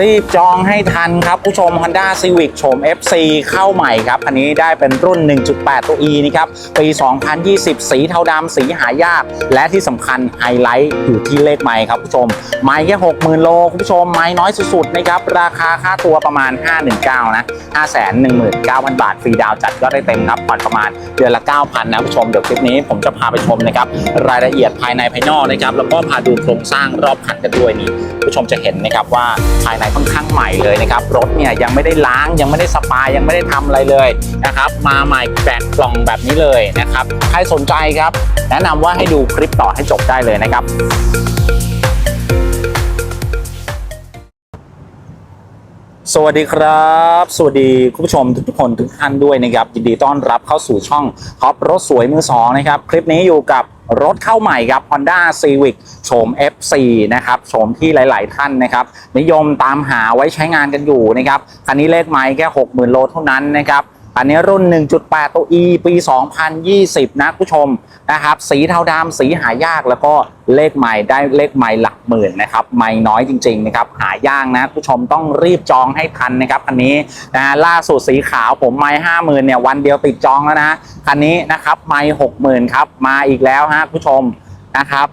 รีบจองให้ทันครับ ผู้ชม Honda Civic โฉม FC เข้าใหม่ครับ อันนี้ได้เป็นรุ่น 1.8 ตัว E นี่ครับ ปี 2020 สีเทาดำสีหายาก และที่สำคัญไฮไลท์อยู่ที่เลขไม้ครับผู้ชม ไม้แค่ 60,000 โล คุณผู้ชม ไม้น้อยสุดๆนะครับ ราคาค่าตัวประมาณ 519 นะ 519,000 บาท ฟรีดาวจัดก็ได้เต็มครับผ่อนประมาณเดือนละ 9,000 นะผู้ชม เดี๋ยวคลิปนี้ผมจะพาไปชมนะครับรายละเอียดภายในภายนอกนะครับแล้วก็พาดูโครงสร้างรอบคันกันด้วยนี่ผู้ชมจะเห็นนะครับว่าายในค่อนข้างใหม่เลยนะครับรถเนี่ยยังไม่ได้ล้างยังไม่ได้สปายังไม่ได้ทำอะไรเลยนะครับมาใหม่แกะกล่องแบบนี้เลยนะครับใครสนใจครับ แนะนำว่าให้ดูคลิปต่อให้จบได้เลยนะครับสวัสดีครับ สวัสดีคุณผู้ชมทุกคนทุกท่านด้วยนะครับยินดีต้อนรับเข้าสู่ช่องท็อปรถสวยมือสองนะครับ คลิปนี้อยู่กับ รถเข้าใหม่ครับ Honda Civic โฉม FC นะครับโฉมที่หลาย ๆ ท่านนะครับ นิยมตามหาไว้ใช้งานกันอยู่นะครับ คันนี้เลขไม้แค่ 60,000 โลเท่านั้นนะครับ อันนี้รุ่น 1.8 ตัว E ปี 2020 นะผู้ชมนะครับ สีเทาดำสีหายากแล้วก็เลขใหม่ได้เลขใหม่หลักหมื่นนะครับไม่น้อยจริงๆนะครับหายากนะผู้ชมต้องรีบจองให้ทันนะครับคันนี้นะล่าสุดสีขาวผมไม่ห้าหมื่นเนี่ยวันเดียวติดจองแล้วนะคันนี้นะครับไม่หกหมื่นครับมาอีกแล้วฮะผู้ชมนะครับ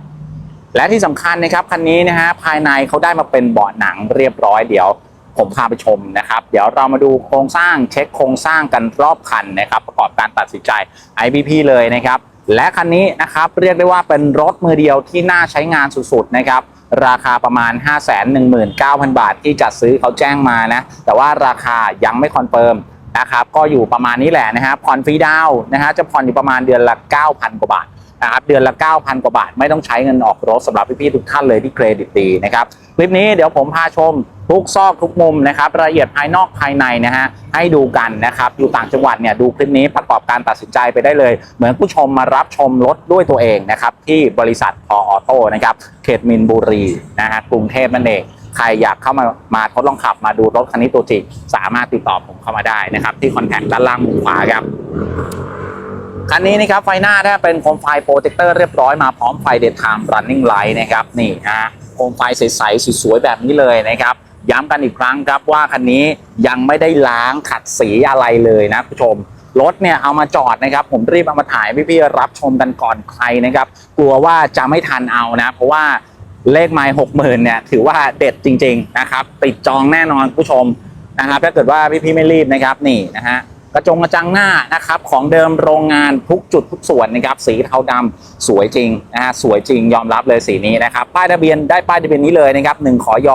และที่สำคัญนะครับคันนี้นะฮะภายในเขาได้มาเป็นเบาะหนังเรียบร้อยเดี๋ยว ผมพาไปชมนะครับ เดี๋ยวเรามาดูโครงสร้างเช็คโครงสร้างกันรอบคันนะครับประกอบการตัดสินใจ IBP เลยนะครับ และคันนี้นะครับเรียกได้ว่าเป็นรถมือเดียวที่น่าใช้งานสุดๆนะครับราคาประมาณ 519,000 บาทที่จัดซื้อเขาแจ้งมานะ แต่ว่าราคายังไม่คอนเฟิร์มนะครับ ก็อยู่ประมาณนี้แหละนะฮะผ่อนฟรีดาวน์นะฮะจะผ่อนอยู่ประมาณเดือนละ 9,000 กว่าบาทนะครับเดือนละ 9,000 กว่าบาท ไม่ต้องใช้เงินออกรถสำหรับพี่ๆทุกท่านเลยที่เครดิตดีนะครับ คลิปนี้เดี๋ยวผมพาชม ทุกซอกทุกมุมนะครับรายละเอียดภายนอกภายในนะฮะให้ดูกันนะครับอยู่ต่างจังหวัดเนี่ยดูคลิปนี้ประกอบการตัดสินใจไปได้เลย เหมือนผู้ชมมารับชมรถด้วยตัวเองนะครับที่บริษัทพอออโต้นะครับเขตมินบุรีนะฮะกรุงเทพนั่นเองใครอยากเข้ามามาทดลองขับมาดูรถคันนี้ตัวจริงสามารถติดต่อผมเข้ามาได้นะครับ ที่คอนแทคด้านล่างมุมขวาครับคันนี้นะครับไฟหน้าถ้าเป็นโคมไฟโปรเจคเตอร์เรียบร้อยมาพร้อมไฟเด y t ไทม์ running light นะครับนี่ฮะโคมไฟใสๆสวยๆแบบนี้เลยนะครับ ย้ำกันอีกครั้งครับว่าคันนี้ยังไม่ได้ล้างขัดสีอะไรเลยนะผู้ชมรถเนี่ยเอามาจอดนะครับ ผมรีบเอามาถ่ายพี่ๆรับชมกันก่อนใครนะครับ กลัวว่าจะไม่ทันเอานะ เพราะว่าเลขไม้หกหมื่นเนี่ยถือว่าเด็ดจริง ๆ นะครับ ติดจองแน่นอนผู้ชมนะครับถ้าเกิดว่าพี่ๆไม่รีบนะครับนี่นะฮะ กระจงกระจังหน้านะครับของเดิมโรงงานทุกจุดทุกส่วนนะครับสีเทาดำสวยจริงนะฮะสวยจริงยอมรับเลยสีนี้นะครับป้ายทะเบียนได้ป้ายทะเบียนนี้เลยนะครับ1ขอย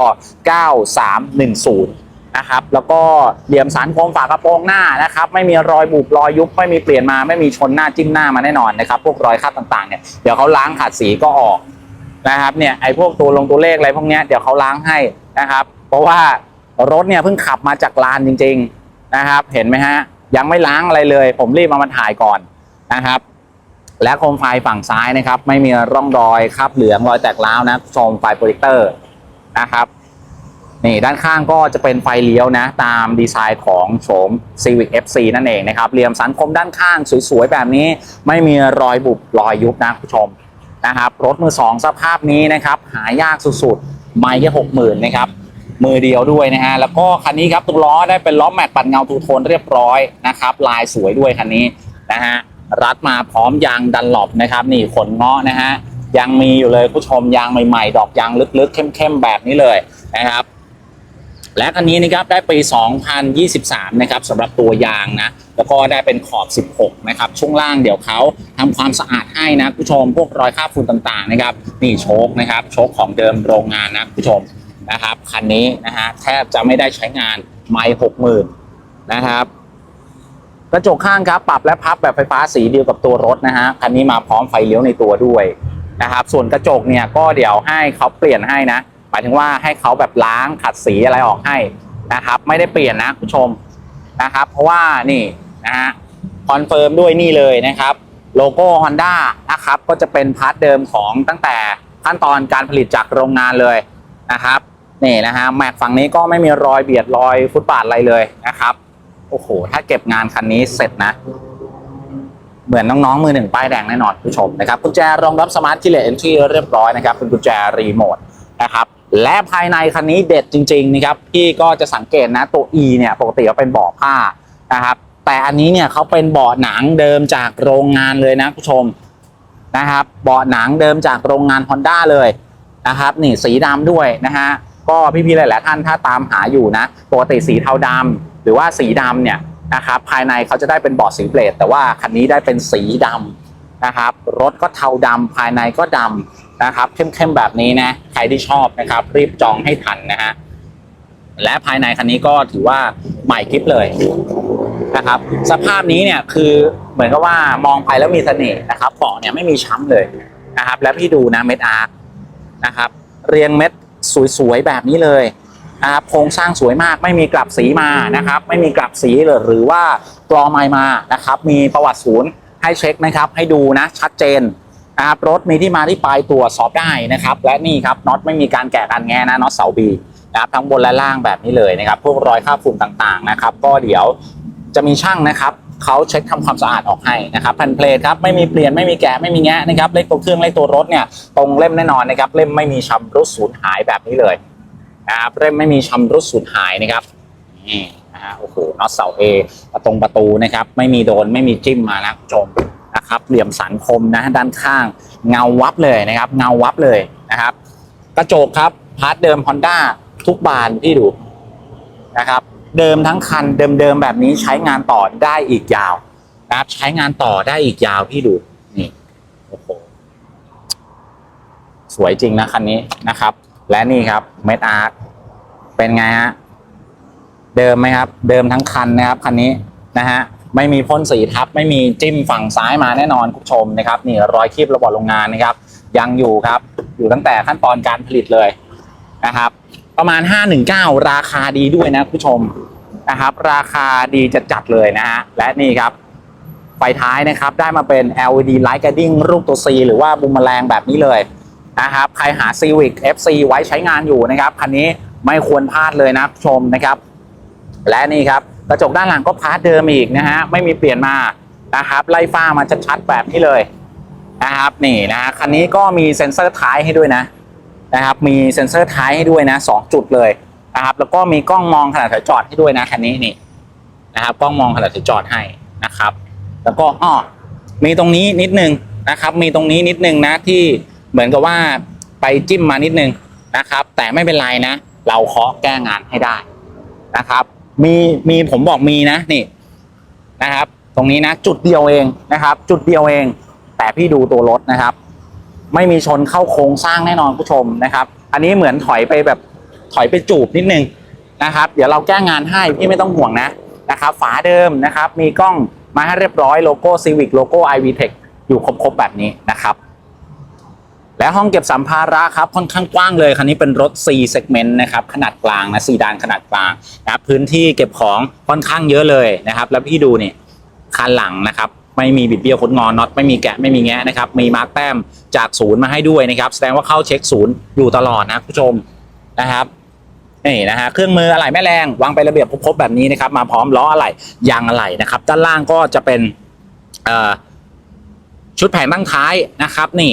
9310นะครับแล้วก็เหลี่ยมสันโคมฝากระโปรงหน้านะครับไม่มีรอยบุบรอยยุบไม่มีเปลี่ยนมาไม่มีชนหน้าจิ้มหน้ามาแน่นอนนะครับพวกรอยคราบต่างๆเนี่ยเดี๋ยวเขาล้างขัดสีก็ออกนะครับเนี่ยไอ้พวกตัวลงตัวเลขอะไรพวกเนี้ยเดี๋ยวเขาล้างให้นะครับ เพราะว่ารถเนี่ยเพิ่งขับมาจากลานจริง ๆนะครับ เห็นไหมฮะ ยังไม่ล้างอะไรเลย ผมรีบเอามาถ่ายก่อนนะครับ และโคมไฟฝั่งซ้ายนะครับ ไม่มีร่องรอยคราบเหลืองรอยแตกร้าวนะชมไฟโปรเจคเตอร์นะครับนี่ด้านข้างก็จะเป็นไฟเลี้ยวนะ ตามดีไซน์ของโฉม Civic FC นั่นเองนะครับเหลี่ยมสันคมด้านข้างสวยๆ แบบนี้ ไม่มีรอยบุบรอยยุบนะผู้ชมนะครับ รถมือสองสภาพนี้นะครับ หายากสุดๆ ไม่แค่หกหมื่นนะครับ มือเดียวด้วยนะฮะแล้วก็คันนี้ครับตัวล้อได้เป็นล้อแม็กปัดเงาทูโทนเรียบร้อยนะครับลายสวยด้วยคันนี้นะฮะรัดมาพร้อมยางดันหลบนะครับนี่ขนเงาะนะฮะยังมีอยู่เลยผู้ชมยางใหม่ๆ ดอกยางลึกๆ เข้มๆ แบบนี้เลยนะครับ และคันนี้นะครับได้ปี 2023 นะครับสำหรับตัวยางนะ แล้วก็ได้เป็นขอบ 16 นะครับ ช่วงล่างเดี๋ยวเขาทำความสะอาดให้นะผู้ชมพวกรอยคราบฝุ่นต่างๆ นะครับ นี่โชคนะครับ โชคของเดิมโรงงานนะผู้ชม นะครับคันนี้นะฮะแทบจะไม่ได้ใช้งานไม่หกหมื่นนะครับกระจกข้างครับปรับและพับแบบไฟฟ้าสีเดียวกับตัวรถนะฮะคันนี้มาพร้อมไฟเลี้ยวในตัวด้วยนะครับส่วนกระจกเนี่ยก็เดี๋ยวให้เขาเปลี่ยนให้นะหมายถึงว่าให้เขาแบบล้างขัดสีอะไรออกให้นะครับ ไม่ได้เปลี่ยนนะผู้ชมนะครับ เพราะว่านี่นะฮะคอนเฟิร์มด้วยนี่เลยนะครับโลโก้ Honda นะครับก็จะเป็นพาร์ทเดิมของตั้งแต่ขั้นตอนการผลิตจากโรงงานเลยนะครับ นี่นะฮะแม็กฝั่งนี้ก็ไม่มีรอยเบียดรอยฟุตบาทอะไรเลยนะครับโอ้โหถ้าเก็บงานคันนี้เสร็จนะ เหมือนน้องๆมือหนึ่งป้ายแดงแน่นอนผู้ชมนะครับกุญแจรองรับสมาร์ทคีเลนทรีเรียบร้อยนะครับเป็นกุญแจรีโมทนะครับและภายในคันนี้เด็ดจริงๆนะครับพี่ก็จะสังเกตนะตัว E เนี่ยปกติก็เป็นเบาะผ้านะครับแต่อันนี้เนี่ยเขาเป็นเบาะหนังเดิมจากโรงงานเลยนะผู้ชมนะครับเบาะหนังเดิมจากโรงงาน Honda เลยนะครับนี่สีดำด้วยนะฮะ ก็พี่ๆหลายๆท่านถ้าตามหาอยู่นะ ปกติสีเทาดำหรือว่าสีดำเนี่ยนะครับภายในเขาจะได้เป็นเบาะสีเบลดแต่ว่าคันนี้ได้เป็นสีดำนะครับรถก็เทาดำภายในก็ดำนะครับเข้มๆแบบนี้นะใครที่ชอบนะครับ รีบจองให้ทันนะฮะและภายในคันนี้ก็ถือว่าใหม่กริบเลยนะครับ สภาพนี้เนี่ยคือเหมือนกับว่ามองไปแล้วมีเสน่ห์นะครับเบาะเนี่ยไม่มีช้ำเลยนะครับ แล้วพี่ดูนะเม็ดอาร์คนะครับ เรียงเม็ด สวยๆแบบนี้เลยนะครับโครงสร้างสวยมากไม่มีกลับสีมานะครับ ไม่มีกลับสีเลยหรือว่ากรอไมมานะครับ มีประวัติศูนย์ให้เช็คนะครับ ให้ดูนะชัดเจนนะครับรถมีที่มาที่ไปตรวจสอบได้นะครับ และนี่ครับน็อตไม่มีการแกะกันแงะนะน็อตเสาบีนะครับทั้งบนและล่างแบบนี้เลยนะครับ พวกรอยคราบฝุ่นต่างๆนะครับ ก็เดี๋ยวจะมีช่างนะครับ เขาเช็คทำความสะอาดออกให้นะครับแผ่นเพลทครับไม่มีเปลี่ยนไม่มีแกะไม่มีแงะนะครับเลขตัวเครื่องเลขตัวรถเนี่ยตรงเล่มแน่นอนนะครับเล่มไม่มีชำรุดสูญหายแบบนี้เลยนะครับเล่มไม่มีชำรุดสูญหายนะครับนี่นะฮะโอ้โหน็อตเสาเอประตรงประตูนะครับไม่มีโดนไม่มีจิ้มมานะคุณผู้ชมนะครับเหลี่ยมสันคมนะด้านข้างเงาวับเลยนะครับเงาวับเลยนะครับ กระจกครับพาร์ทเดิม Honda ทุกบานที่ดูนะครับ เดิมทั้งคันเดิมๆแบบนี้ใช้งานต่อได้อีกยาวนะครับใช้งานต่อได้อีกยาวพี่ดูนี่โอ้โหสวยจริงนะคันนี้นะครับ และนี่ครับเมดอาร์ตเป็นไงฮะเดิมไหมครับ เดิมทั้งคันนะครับคันนี้นะฮะไม่มีพ่นสีทับ ไม่มีจิ้มฝั่งซ้ายมาแน่นอนคุณผู้ชมนะครับ นี่รอยคีบระบบโรงงานนะครับ ยังอยู่ครับ อยู่ตั้งแต่ขั้นตอนการผลิตเลยนะครับ ประมาณ 519 ราคาดีด้วยนะคุณผู้ชมนะครับ ราคาดีจัดจัดๆเลยนะฮะและนี่ครับ ไฟท้ายนะครับได้มาเป็น LED Light Guiding รูปตัว C หรือว่าบุมแมลงแบบนี้เลยนะครับ ใครหา Civic FC ไว้ใช้งานอยู่นะครับคันนี้ไม่ควรพลาดเลยนะชมนะครับ และนี่ครับกระจกด้านหลังก็พาร์ทเดิมอีกนะฮะไม่มีเปลี่ยนมานะครับ ไล่ฟ้ามาชัดๆแบบนี้เลยนะครับนี่นะฮะคันนี้ก็มีเซ็นเซอร์ท้ายให้ด้วยนะ นะครับมีเซ็นเซอร์ท้ายให้ด้วยนะสองจุดเลยนะครับแล้วก็มีกล้องมองขนาดถอยจอดให้ด้วยนะคันนี้นี่นะครับกล้องมองขนาดถอยจอดให้นะครับ แล้วก็อ้อมีตรงนี้นิดนึงนะครับ มีตรงนี้นิดนึงนะที่เหมือนกับว่าไปจิ้มมานิดนึงนะครับ แต่ไม่เป็นไรนะ เราเคาะแก้งานให้ได้นะครับ มีมีผมบอกมีนะนี่นะครับ ตรงนี้นะจุดเดียวเองนะครับ จุดเดียวเอง แต่พี่ดูตัวรถนะครับ ไม่มีชนเข้าโครงสร้างแน่นอนผู้ชมนะครับ อันนี้เหมือนถอยไปแบบถอยไปจูบนิดนึงนะครับ เดี๋ยวเราแก้งานให้พี่ไม่ต้องห่วงนะนะครับ ฝาเดิมนะครับ มีกล้องมาให้เรียบร้อยโลโก้ Civic โลโก้ iVTech อยู่ครบๆแบบนี้นะครับและห้องเก็บสัมภาระครับค่อนข้างกว้างเลยคันนี้เป็นรถ C segment นะครับขนาดกลางนะซีดานขนาดกลางนะพื้นที่เก็บของค่อนข้างเยอะเลยนะครับ แล้วพี่ดูนี่คันหลังนะครับ ไม่มีบิดเบี้ยวคดงอน็อตไม่มีแกะไม่มีแงะนะครับมีมาร์กแต้มจากศูนย์มาให้ด้วยนะครับแสดงว่าเข้าเช็คศูนย์อยู่ตลอดนะผู้ชมนะครับนี่นะฮะเครื่องมืออะไหล่แม่แรงวางไประเบียบครบๆแบบนี้นะครับ มาพร้อมล้ออะไหล่ยางอะไหล่นะครับ ด้านล่างก็จะเป็นชุดแผงตั้งท้ายนะครับ นี่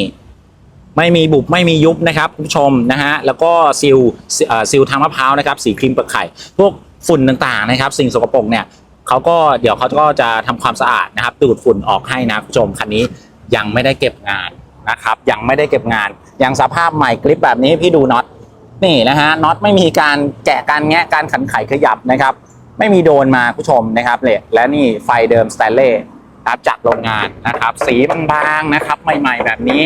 ไม่มีบุบไม่มียุบนะครับคุณผู้ชมนะฮะแล้วก็ซิลซิลทางมะพร้าวนะครับ สีครีมเปลือกไข่ พวกฝุ่นต่างๆนะครับ สิ่งสกปรกเนี่ย เขาก็เดี๋ยวเขาก็จะทำความสะอาดนะครับดูดฝุ่นออกให้นะคุณผู้ชมคันนี้ยังไม่ได้เก็บงานนะครับ ยังไม่ได้เก็บงาน ยังสภาพใหม่กริปแบบนี้พี่ดูน็อตนี่นะฮะน็อตไม่มีการแกะการแงะการขันไขขยับนะครับ ไม่มีโดนมาคุณผู้ชมนะครับเลยและนี่ไฟเดิมสแตนเล่ครับจากโรงงานนะครับ สีบางๆนะครับ ใหม่ๆแบบนี้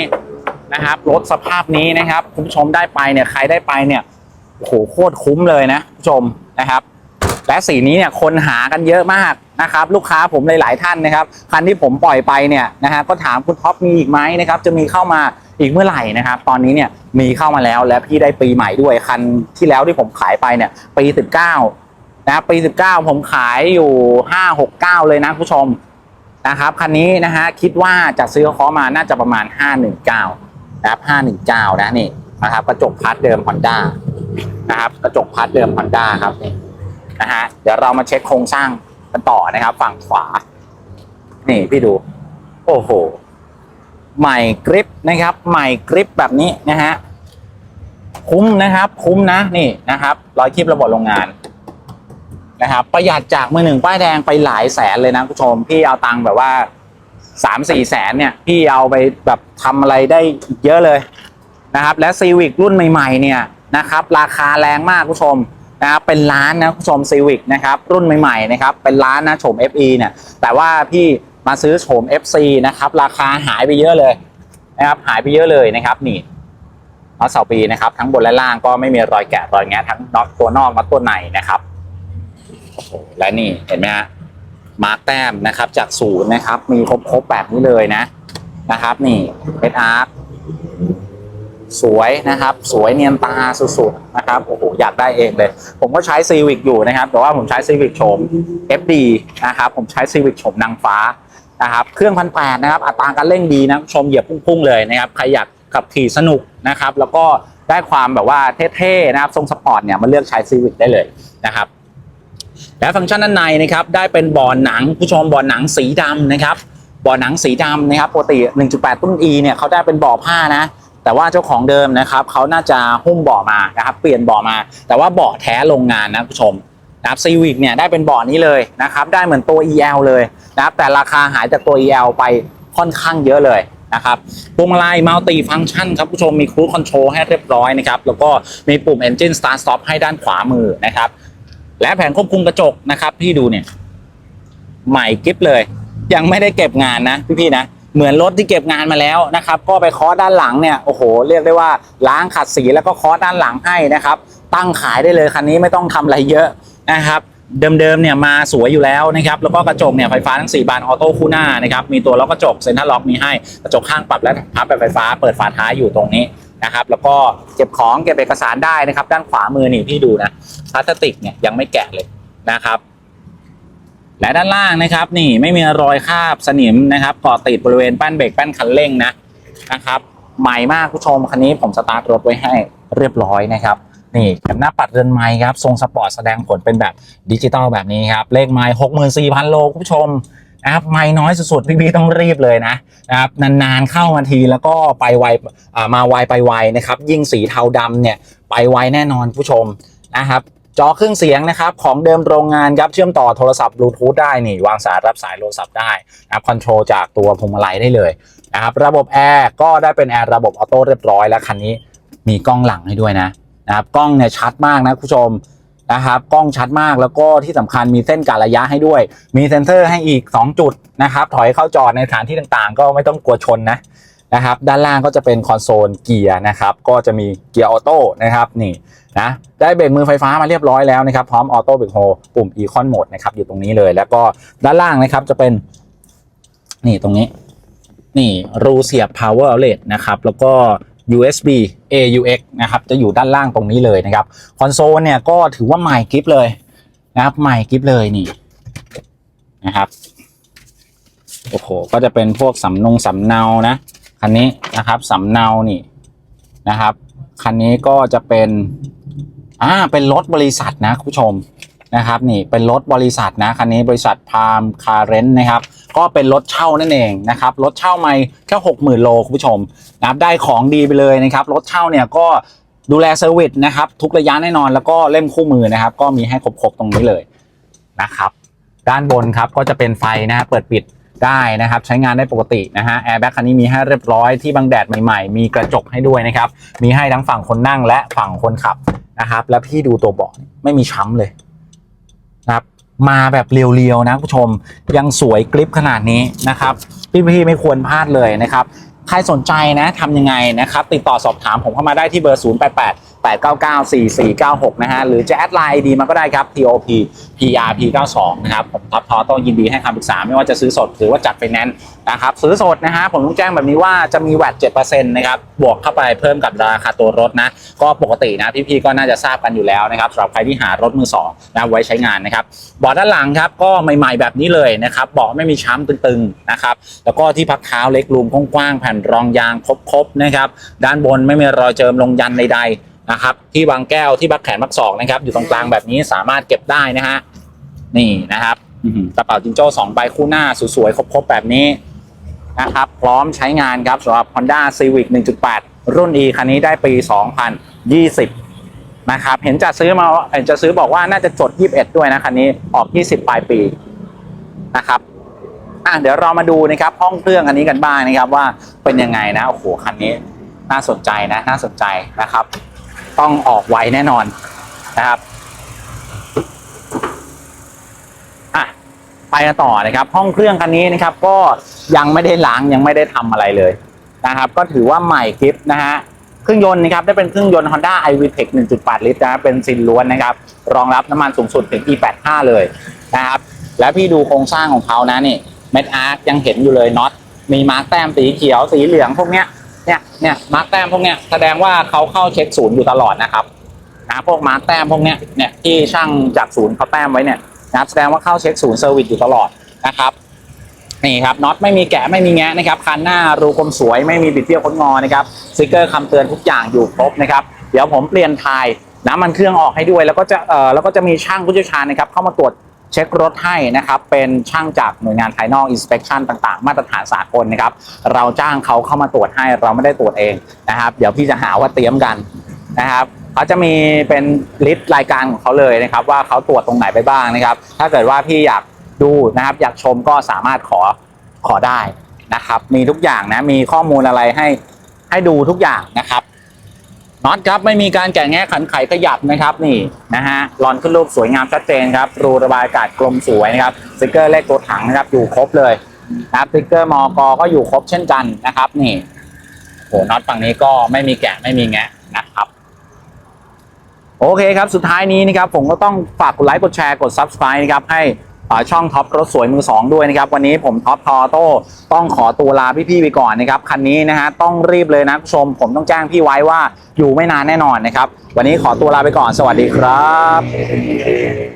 นะครับรถสภาพนี้นะครับคุณผู้ชมได้ไปเนี่ยใครได้ไปเนี่ยโอ้โหโคตรคุ้มเลยนะคุณผู้ชมนะครับ และสีนี้เนี่ยคนหากันเยอะมากนะครับลูกค้าผมหลาย ๆ ท่านนะครับคันที่ผมปล่อยไปเนี่ยนะฮะก็ถามคุณท็อปมีอีกไหมนะครับจะมีเข้ามาอีกเมื่อไหร่นะครับ ตอนนี้เนี่ยมีเข้ามาแล้วและพี่ได้ปีใหม่ด้วยคันที่แล้วที่ผมขายไปเนี่ยปี 19นะครับปี19 ผมขายอยู่ 569 เลยนะคุณผู้ชมนะครับคันนี้นะฮะคิดว่าจะซื้อเคามาน่าจะประมาณ 519นะครับ519 นะนี่นะครับกระจกพัดเดิม Honda นะครับกระจกพัดเดิม Honda ครับนี่ นะฮะเดี๋ยวเรามาเช็คโครงสร้างกันต่อนะครับ ฝั่งขวา นี่พี่ดู โอ้โห ใหม่กริปนะครับ ใหม่กริปแบบนี้นะฮะคุ้มนะครับ คุ้มนะนี่นะครับรอยคีบระบบโรงงานนะครับ ประหยัดจากมือหนึ่งป้ายแดงไปหลายแสนเลยนะคุณผู้ชมพี่เอาตังค์แบบว่าสามสี่แสนเนี่ย พี่เอาไปแบบทำอะไรได้เยอะเลยนะครับ และซีวิกรุ่นใหม่ ๆ เนี่ยนะครับ ราคาแรงมากคุณผู้ชม นะครับเป็นล้านนะคุณผู้ชมซีวิกนะครับรุ่นใหม่ๆนะครับเป็นล้านนะโฉม FE เนี่ยแต่ว่าพี่มาซื้อโฉม FC นะครับราคาหายไปเยอะเลยนะครับหายไปเยอะเลยนะครับนี่น็อตเสาปีนะครับทั้งบนและล่างก็ไม่มีรอยแกะรอยแงะทั้งน็อตตัวนอกน็อตตัวในนะครับโอ้โหและนี่เห็นไหมฮะมาร์กแต้มนะครับจากศูนย์นะครับมีครบๆแบบนี้เลยนะนะครับนี่เอสอาร์ สวยนะครับ สวยเนียนตาสุดๆนะครับโอ้โหอยากได้เองเลย ผมก็ใช้ซีวิกอยู่นะครับ แต่ว่าผมใช้ซีวิกโฉม FD นะครับ ผมใช้ซีวิกโฉมนางฟ้านะครับเครื่องพันแปดนะครับอัตราการเร่งดีนะชมเหยียบพุ่งๆเลยนะครับใครอยากขับขี่สนุกนะครับ แล้วก็ได้ความแบบว่าเท่ๆนะครับทรงสปอร์ตเนี่ยมาเลือกใช้ซีวิกได้เลยนะครับและฟังก์ชันด้านในนะครับได้เป็นบ่อหนังผู้ชมบ่อหนังสีดำนะครับบ่อหนังสีดำนะครับปกติ 1.8 ตุ้น E เนี่ยเขาได้เป็นบ่อผ้านะ แต่ว่าเจ้าของเดิมนะครับเขาน่าจะหุ้มเบาะมานะครับเปลี่ยนเบาะมา แต่ว่าเบาะแท้โรงงานนะผู้ชมนะครับซีวิกเนี่ยได้เป็นเบาะนี้เลยนะครับได้เหมือนตัว EL เลยนะครับแต่ราคาหายจากตัว EL ไปค่อนข้างเยอะเลยนะครับพวงมาลัยมัลติฟัง c t ชันครับผู้ชมมีครู c คอนโทรลให้เรียบร้อยนะครับแล้วก็มีปุ่ม Engine Start Stop ให้ด้านขวามือนะครับและแผงควบคุมกระจกนะครับพี่ดูเนี่ยใหม่กริบเลย ยังไม่ได้เก็บงานนะพี่ๆนะ เหมือนรถที่เก็บงานมาแล้วนะครับ ก็ไปเคาะด้านหลังเนี่ยโอ้โหเรียกได้ว่าล้างขัดสีแล้วก็เคาะด้านหลังให้นะครับ ตั้งขายได้เลยคันนี้ไม่ต้องทำอะไรเยอะนะครับเดิมๆเนี่ยมาสวยอยู่แล้วนะครับแล้วก็กระจกเนี่ยไฟฟ้าทั้ง 4 บานออโต้คู่หน้านะครับมีตัวล็อกกระจกเซ็นทรัลล็อกมีให้กระจกข้างปรับและพับแบบไฟฟ้าเปิดฝาท้ายอยู่ตรงนี้นะครับแล้วก็เก็บของเก็บเอกสารได้นะครับ ด้านขวามือนี่พี่ดูนะพลาสติกเนี่ยยังไม่แกะเลยนะครับ และด้านล่างนะครับนี่ไม่มีรอยคราบสนิมนะครับกาะติดบริเวณแป้นเบรกแป้นคันเร่งนะนะครับใหม่มากผู้ชมคันนี้ผมสตาร์ทรถไว้ให้เรียบร้อยนะครับนี่แถมหน้าปัดเรือนไม้ครับทรงสปอร์ตแสดงผลเป็นแบบดิจิตอลแบบนี้ครับเลขไม้หกหมื่นสี่พันโลคุณผู้ชมนะครับไม้น้อยสุดๆพี่ๆต้องรีบเลยนะนะครับนานๆเข้ามาทีแล้วก็ไปไวมาไวไปไวนะครับยิ่งสีเทาดำเนี่ยไปไวแน่นอนผู้ชมนะครับ จอเครื่องเสียงนะครับของเดิมโรงงานครับเชื่อมต่อโทรศัพท์บลูทูธได้นี่วางสายรับสายโทรศัพท์ได้นะครับคอนโทรลจากตัวพวงมาลัยได้เลยนะครับระบบแอร์ก็ได้เป็นแอร์ระบบออโต้เรียบร้อยแล้วคันนี้มีกล้องหลังให้ด้วยนะนะครับกล้องเนี่ยชัดมากนะคุณผู้ชมนะครับกล้องชัดมากแล้วก็ที่สำคัญมีเส้นกะระยะให้ด้วย มีเซ็นเซอร์ให้อีก 2 จุดนะครับถอยเข้าจอดในสถานที่ต่างๆ ก็ไม่ต้องกลัวชนนะนะครับด้านล่างก็จะเป็นคอนโซลเกียร์นะครับก็จะมีเกียร์ออโต้นะครับนี่ นะได้เบรกมือไฟฟ้ามาเรียบร้อยแล้วนะครับพร้อมออโต้เบรกโฮปุ่ม Econ Mode นะครับอยู่ตรงนี้เลย แล้วก็ด้านล่างนะครับจะเป็น นี่ตรงนี้ นี่รูเสียบ power outlet นะครับแล้วก็ USB AUX นะครับจะอยู่ด้านล่างตรงนี้เลยนะครับคอนโซลเนี่ยก็ถือว่าใหม่กริปเลยนะครับใหม่กริปเลยนี่นะครับโอ้โหก็จะเป็นพวกสำนงสำเนานะคันนี้นะครับสำเนานี่นะครับคันนี้ก็จะเป็น อ่าเป็นรถบริษัทนะคุณผู้ชมนะครับนี่เป็นรถบริษัทนะคันนี้บริษัทพามคาร์เรนนะครับก็เป็นรถเช่านั่นเองนะครับรถเช่าไม่แค่หกหมื่นโลคุณผู้ชมนะครับได้ของดีไปเลยนะครับรถเช่าเนี่ยก็ดูแลเซอร์วิสนะครับทุกระยะแน่นอนแล้วก็เล่มคู่มือนะครับ ก็มีให้ครบๆตรงนี้เลยนะครับ ด้านบนครับก็จะเป็นไฟนะฮะเปิดปิด ได้นะครับ ใช้งานได้ปกตินะฮะแอร์แบ็คคันนี้มีให้เรียบร้อยที่บังแดดใหม่ๆ มีกระจกให้ด้วยนะครับ มีให้ทั้งฝั่งคนนั่งและฝั่งคนขับนะครับ แล้วพี่ดูตัวเบาะไม่มีช้ำเลยนะครับมาแบบเรียวๆนะผู้ชมยังสวยกริปขนาดนี้นะครับ พี่ๆไม่ควรพลาดเลยนะครับ ใครสนใจนะทำยังไงนะครับ ติดต่อสอบถามผมเข้ามาได้ที่เบอร์ 0 8 8 8 9 9 4 4 9 6นะฮะหรือจะแอดไลน์ดีมาก็ได้ครับ TOP PRP 92 นะครับผมท็อปทอต้องยินดีให้คำปรึกษาไม่ว่าจะซื้อสดหรือว่าจัดไฟแนนซ์นะครับซื้อสดนะฮะผมต้องแจ้งแบบนี้ว่าจะมีแวด7%นะครับบวกเข้าไปเพิ่มกับราคาตัวรถนะก็ปกตินะพี่ๆก็น่าจะทราบกันอยู่แล้วนะครับสำหรับใครที่หารถมือสองนะไว้ใช้งานนะครับเบาะด้านหลังครับก็ใหม่ๆแบบนี้เลยนะครับเบาะไม่มีช้ำตึงๆนะครับแล้วก็ที่พักเท้าเล็กรูมกว้างๆแผ่นรองยางครบๆนะครับด้านบนไม่มีรอยเจิมลงยันใดๆ นะครับที่วางแก้วที่บักแขนบักศอกนะครับ อยู่ตรงกลางแบบนี้สามารถเก็บได้นะฮะนี่นะครับอื้อหือกระเป๋าจิงโจ้สองใบคู่หน้าสวยๆครบๆแบบนี้นะครับ พร้อมใช้งานครับสำหรับ Honda Civic 1.8 รุ่น E คันนี้ได้ปี20 นะครับ เห็นจะซื้อมาเห็นจะซื้อบอกว่าน่าจะจด 21 ด้วยนะคันนี้ออก 20 ปลายปีนะครับอะเดี๋ยวเรามาดูนะครับห้องเครื่องอันนี้กันบ้างนะครับว่าเป็นยังไงนะโอ้โหคันนี้น่าสนใจนะน่าสนใจนะครับ ต้องออกไวแน่นอนนะครับอะไปกันต่อนะครับ ห้องเครื่องคันนี้นะครับ ก็ยังไม่ได้ล้างยังไม่ได้ทำอะไรเลยนะครับ ก็ถือว่าใหม่คลิปนะฮะเครื่องยนต์นะครับได้เป็นเครื่องยนต์ Honda iVTEC 1.8 ลิตรนะรเป็นซินล้วนนะครับ รองรับน้ำมันสูงสุดถึง E85 เลยนะครับ แล้วพี่ดูโครงสร้างของเขานะนี่เม็ดอาร์ยังเห็นอยู่เลยน็อตมีมาร์กแต้มสีเขียวสีเหลืองพวกเนี้ย เนี่ยเนี่ยมาร์กแต้มพวกเนี้ยแสดงว่าเขาเข้าเช็คศูนย์อยู่ตลอดนะครับนะพวกมาร์กแต้มพวกเนี้ยเนี่ยที่ช่างจากศูนย์เขาแต้มไว้เนี่ยนะแสดงว่าเข้าเช็คศูนย์เซอร์วิสอยู่ตลอดนะครับนี่ครับน็อตไม่มีแกะไม่มีแงะนะครับคันหน้ารูกลมสวยไม่มีบิดเบี้ยวค้งงอนะครับสติกเกอร์คำเตือนทุกอย่างอยู่ครบนะครับเดี๋ยวผมเปลี่ยนทายน้ำมันเครื่องออกให้ด้วย แล้วก็จะเอ่อแล้วก็จะมีช่างผู้เชี่ยวชาญนะครับเข้ามาตรวจ เช็ครถให้นะครับเป็นช่างจากหน่วยงานภายนอก inspection ต่างๆ มาตรฐานสากลนะครับเราจ้างเขาเข้ามาตรวจให้เราไม่ได้ตรวจเองนะครับ เดี๋ยวพี่จะหาว่าเตรียมกันนะครับเขาจะมีเป็นลิสต์รายการของเขาเลยนะครับ ว่าเขาตรวจตรงไหนไปบ้างนะครับ ถ้าเกิดว่าพี่อยากดูนะครับอยากชมก็สามารถขอขอได้นะครับ มีทุกอย่างนะมีข้อมูลอะไรให้ให้ดูทุกอย่างนะครับ น็อตครับไม่มีการแกะแงะขันไขขยับนะครับนี่นะฮะรอนขึ้นรูปสวยงามชัดเจนครับรูระบายอากาศกลมสวยนะครับสติกเกอร์เลขตัวถังนะครับอยู่ครบเลยนะครับสติกเกอร์มอกก็อยู่ครบเช่นกันนะครับ นี่โหน็อตฝั่งนี้ก็ไม่มีแกะไม่มีแงะนะครับโอเคครับ สุดท้ายนี้นะครับผมก็ต้องฝากกดไลค์กดแชร์กด Subscribe นะครับให้ ช่องท็อปรถสวยมือสองด้วยนะครับ วันนี้ผมท็อปทอโต้ต้องขอตัวลาพี่ๆไปก่อนนะครับ คันนี้นะฮะต้องรีบเลยนะผู้ชม ผมต้องแจ้งพี่ไว้ว่าอยู่ไม่นานแน่นอนนะครับ วันนี้ขอตัวลาไปก่อนสวัสดีครับ